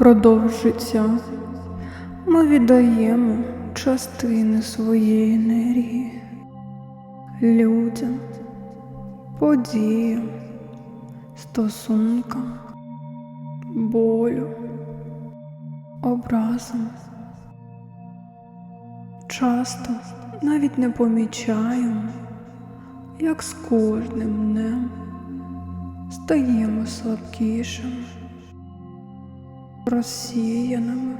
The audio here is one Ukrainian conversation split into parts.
Впродовж життя ми віддаємо частини своєї енергії людям, подіям, стосункам, болю, образом. Часто навіть не помічаємо, як з кожним днем стаємо слабкішими, розсіяними,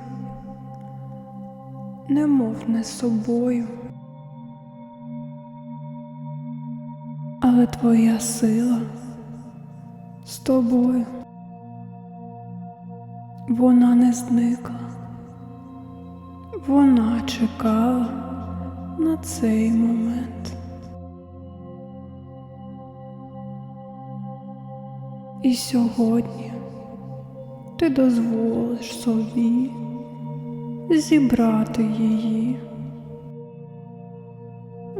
немов не собою. Але твоя сила з тобою, вона не зникла, вона чекала на цей момент. І сьогодні ти дозволиш собі зібрати її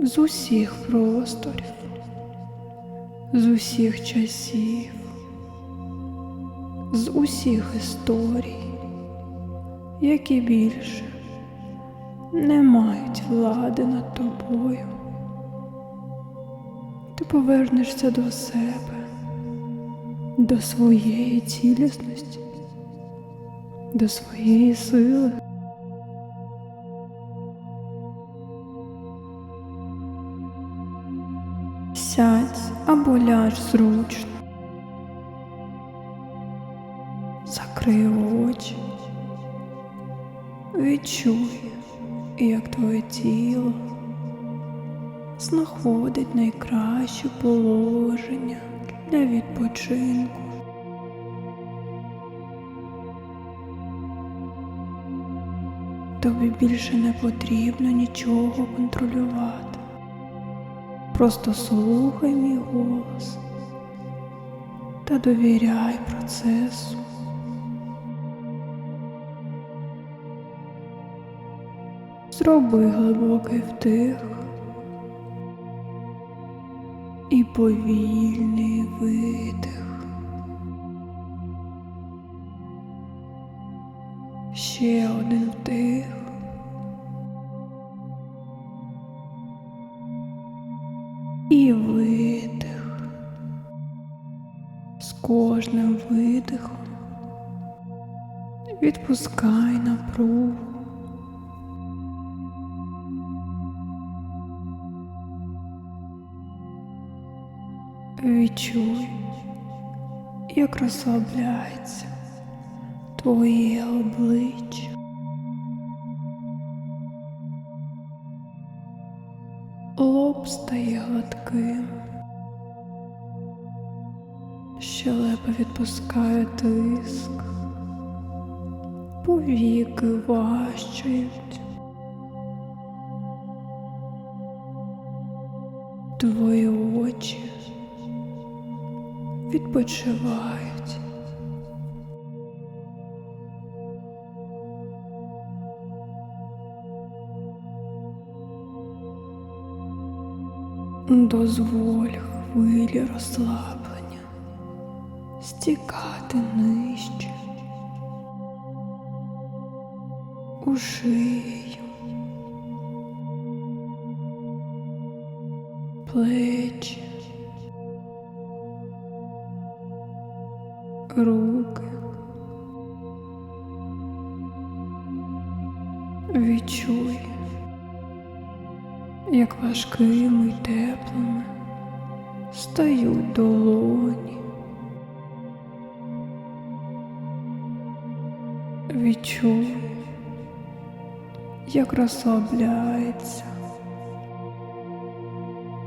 з усіх просторів, з усіх часів, з усіх історій, які більше не мають влади над тобою. Ти повернешся до себе до своєї цілісності, до своєї сили. Сядь або ляж зручно. Закрий очі. Відчуй, як твоє тіло знаходить найкраще положення для відпочинку. Тобі більше не потрібно нічого контролювати. Просто слухай мій голос та довіряй процесу. Зроби глибокий вдих і повільний видих. Видих. З кожним видихом відпускай напругу. Відчуй, як розслабляється твоє обличчя. Стає гладким, щелепа відпускає тиск, повіки важчають. Твої очі відпочивають. Дозволь хвилі розслаблення стікати нижче. У шию, плечі, руки. Відчуй, як важкими й теплими стають долоні. Відчуй, як розслабляється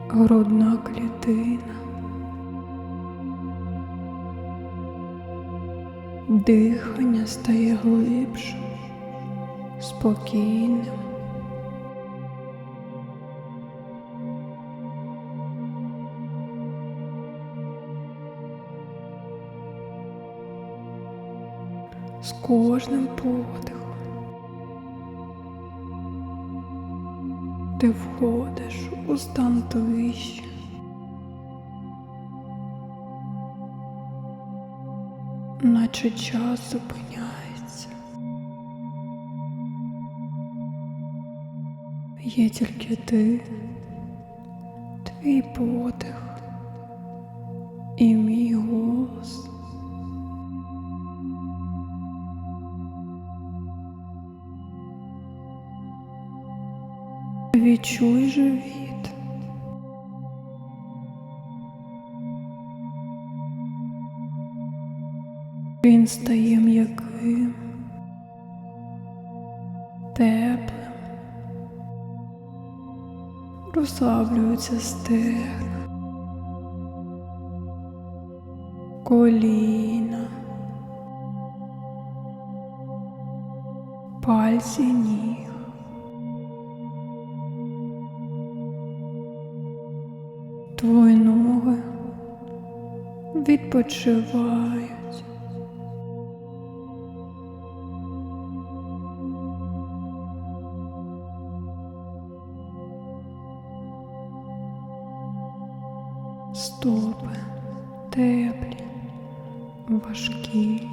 грудна клітина. Дихання стає глибшим, спокійним. з кожним подихом. Ти входиш у стан тиші. наче час зупиняється. Є тільки ти, твій подих і мій голос. Відчуй живіт. Він стає м'яким, теплим, розслаблюється стегна, коліна, пальці ніг. Відпочивають. Стопи теплі, важкі,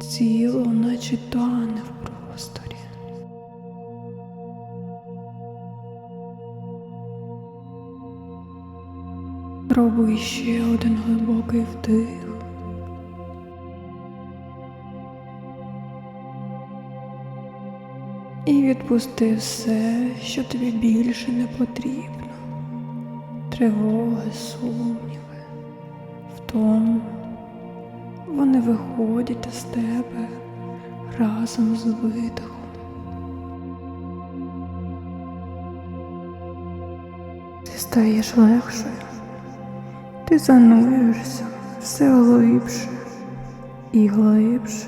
тіло наче тане в просторі. Роби ще один глибокий вдих. І відпусти все, що тобі більше не потрібно. Тривоги, сумніви, втому. Вони виходять з тебе разом з видихом. Ти стаєш легшою. Ти занурюєшся все глибше і глибше.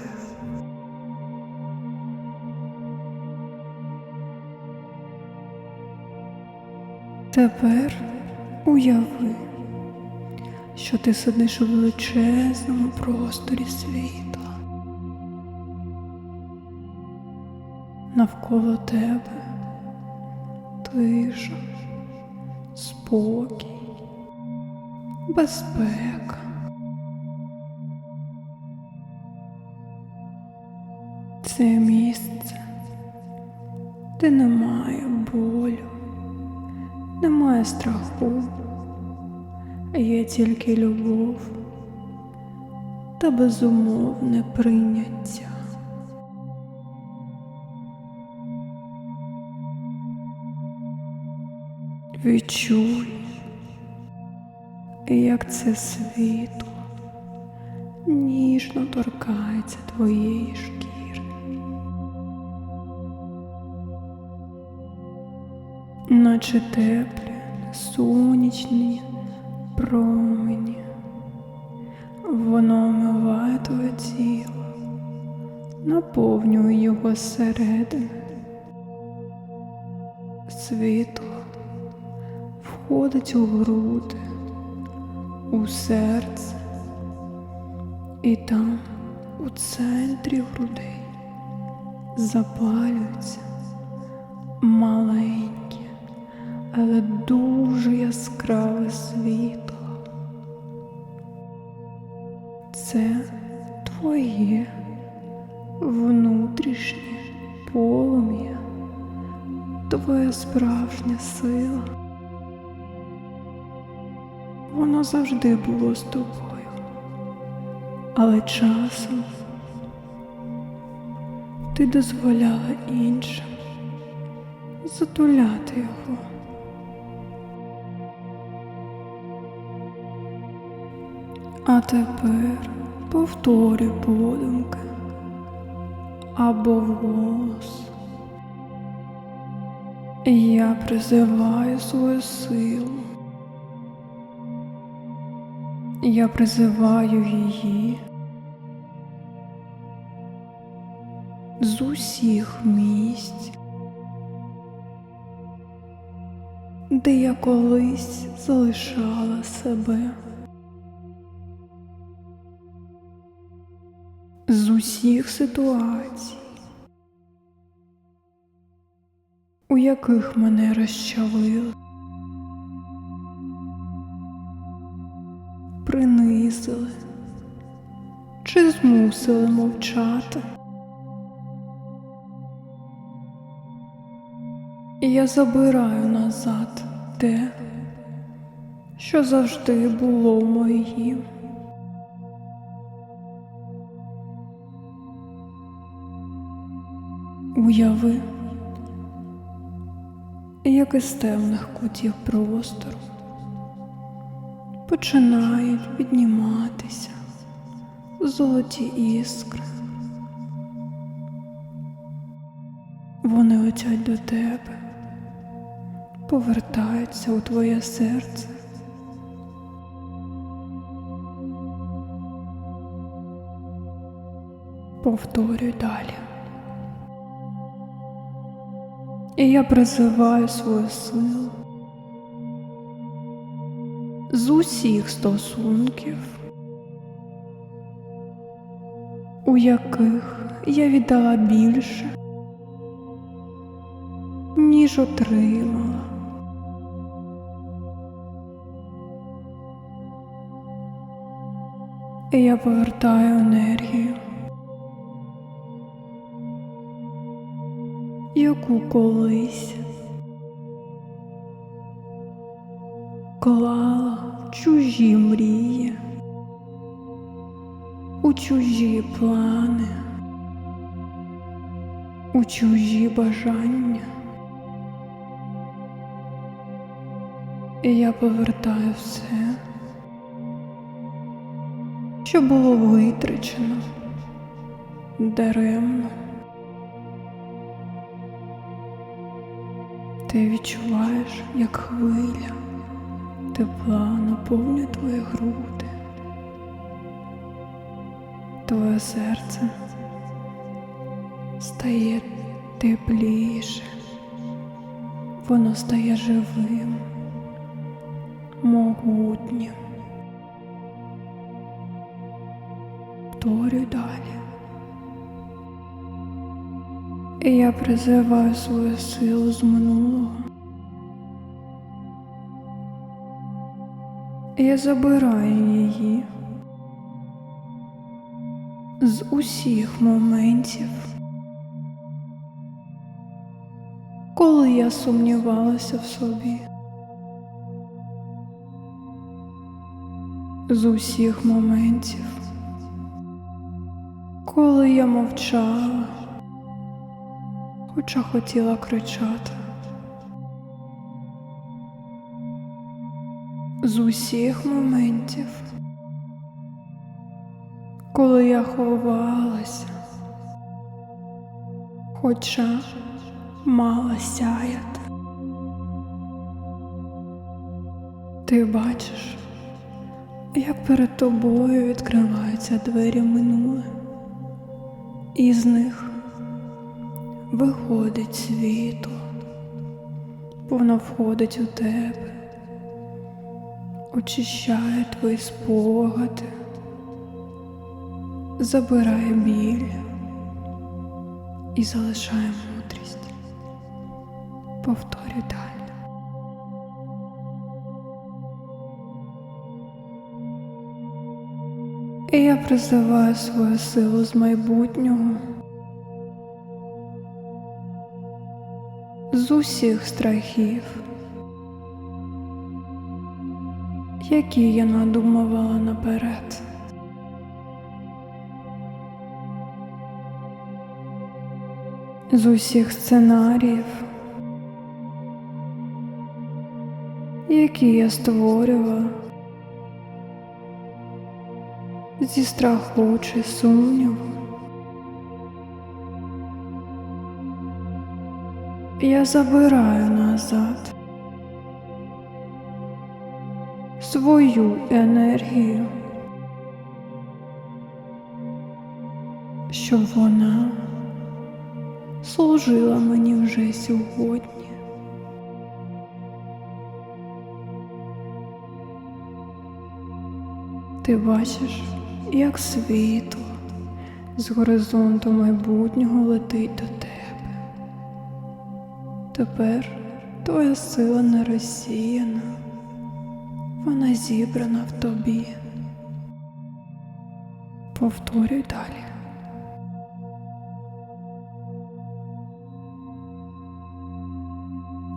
Тепер уяви, що ти сидиш у величезному просторі світла. Навколо тебе тиша, спокій безпека. Це місце, де немає болю, немає страху, є тільки любов та безумовне прийняття. Відчуй як це світло ніжно торкається твоєї шкіри. Наче теплі, сонячні промені. Воно омиває твоє тіло, наповнює його зсередини. Світло входить у груди у серце, і там, у центрі грудей, запалюється маленьке, але дуже яскраве світло. Це твоє внутрішнє полум'я, твоя справжня сила. Воно завжди було з тобою, але часом ти дозволяла іншим затуляти його. А тепер повторюй подумки або вголос. Я призиваю свою силу. Я призиваю її з усіх місць, де я колись залишала себе, з усіх ситуацій, у яких мене розчавили. Принизили чи змусили мовчати. І я забираю назад те, що завжди було моїм. Уяви, як із темних кутів простору починають підніматися золоті іскри. Вони летять до тебе, повертаються у твоє серце. Повторюй далі. І я призиваю свою силу з усіх стосунків, у яких я віддала більше, ніж отримала. І я повертаю енергію, яку колись клала в чужі мрії, у чужі плани, у чужі бажання. І я повертаю все, що було витрачено даремно. Ти відчуваєш, як хвиля тепла наповнює твої груди, твоє серце стає тепліше, воно стає живим, могутнім. Повторюй далі. І я призиваю свою силу з минулого. Я забираю її з усіх моментів, коли я сумнівалася в собі, з усіх моментів, коли я мовчала, хоча хотіла кричати. Усіх моментів, коли я ховалася, хоча мала сяяти. Ти бачиш, як перед тобою відкриваються двері минуле, і з них виходить світло, воно входить у тебе очищає твої спогади, забирає біль і залишає мудрість. Повторюй далі. І я призиваю свою силу з майбутнього, з усіх страхів. Які я надумувала наперед. З усіх сценаріїв, які я створювала, зі страху чи сумніву. Я забираю назад свою енергію, щоб вона служила мені вже сьогодні. Ти бачиш, як світло з горизонту майбутнього летить до тебе. Тепер твоя сила не розсіяна вона зібрана в тобі. Повторюй далі.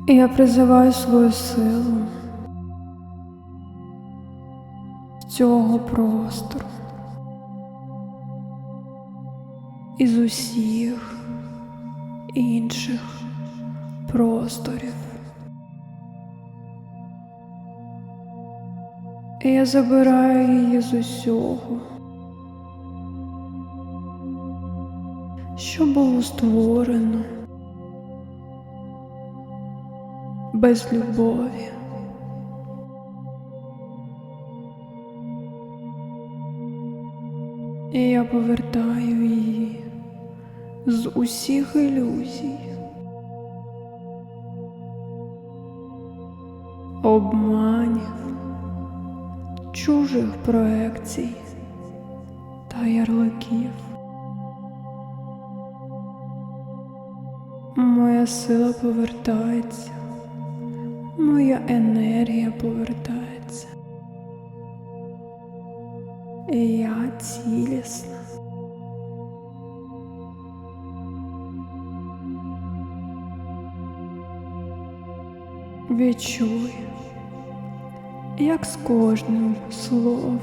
Я призиваю свою силу з цього простору із усіх інших просторів. І я забираю її з усього, що було створено без любові. І я повертаю її з усіх ілюзій, обманів, чужих проекцій та ярликів. Моя сила повертається, моя енергія повертається. І я цілісна. Відчуй, як з кожним словом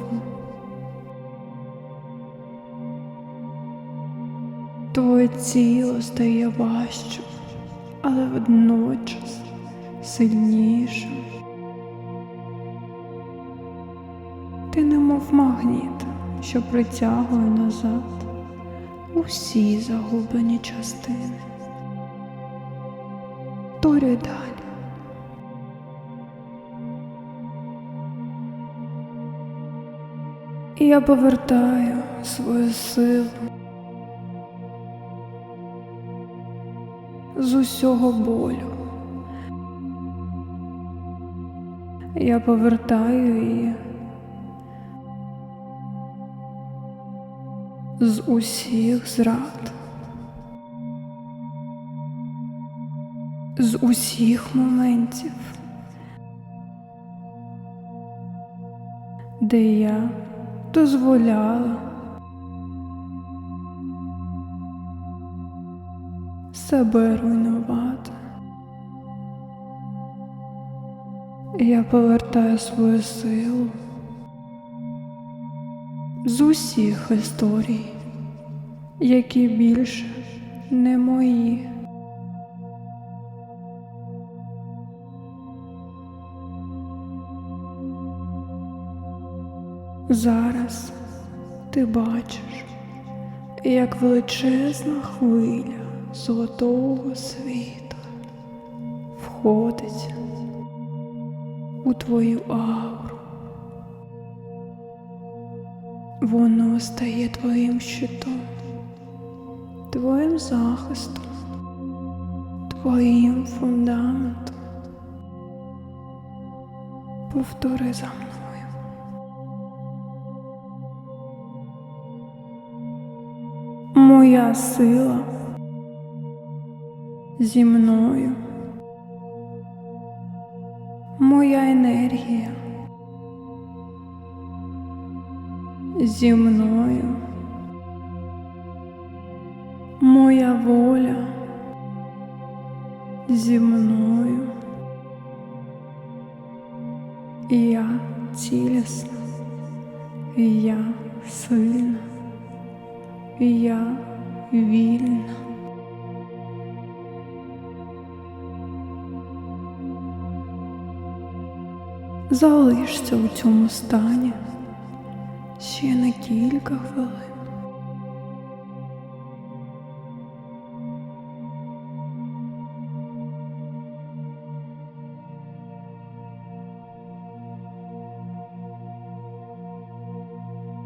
твоє тіло стає важчим, але водночас сильнішим. Ти немов магніт, що притягує назад усі загублені частини. Торюй далі. І я повертаю свою силу з усього болю. Я повертаю її з усіх зрад, з усіх моментів, де я дозволяла себе руйнувати. Я повертаю свою силу з усіх історій, які більше не мої. Зараз ти бачиш, як величезна хвиля золотого світла входить у твою ауру. Воно стає твоїм щитом, твоїм захистом, твоїм фундаментом. Повтори за мною. Моя сила зі мною. Моя енергія зі мною. Моя воля зі мною. Я цілісна, я сильна, я вільна. Залишся у цьому стані ще на кілька хвилин.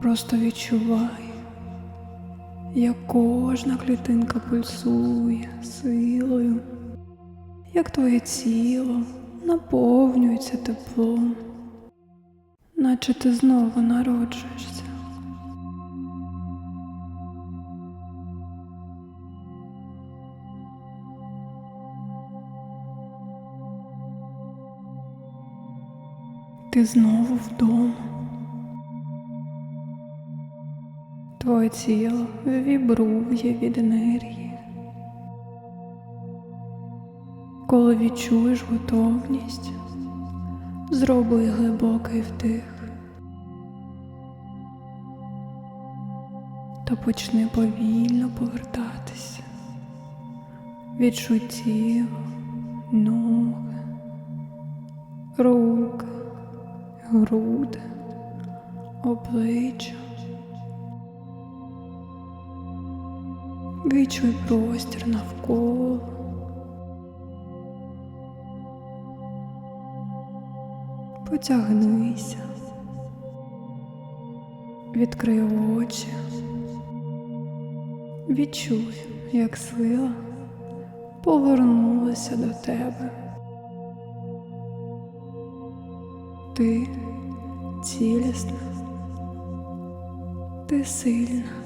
Просто відчувай, як кожна клітинка пульсує силою, як твоє тіло наповнюється теплом, наче ти знову народжуєшся. Ти знову вдома. Твоє тіло вібрує від енергії. Коли відчуєш готовність, зроби глибокий вдих. То почни повільно повертатися від чуттів, ноги, руки, груди, обличчя. Відчуй простір навколо. Потягнися, відкрий очі, відчуй, як сила повернулася до тебе. Ти цілісна, ти сильна.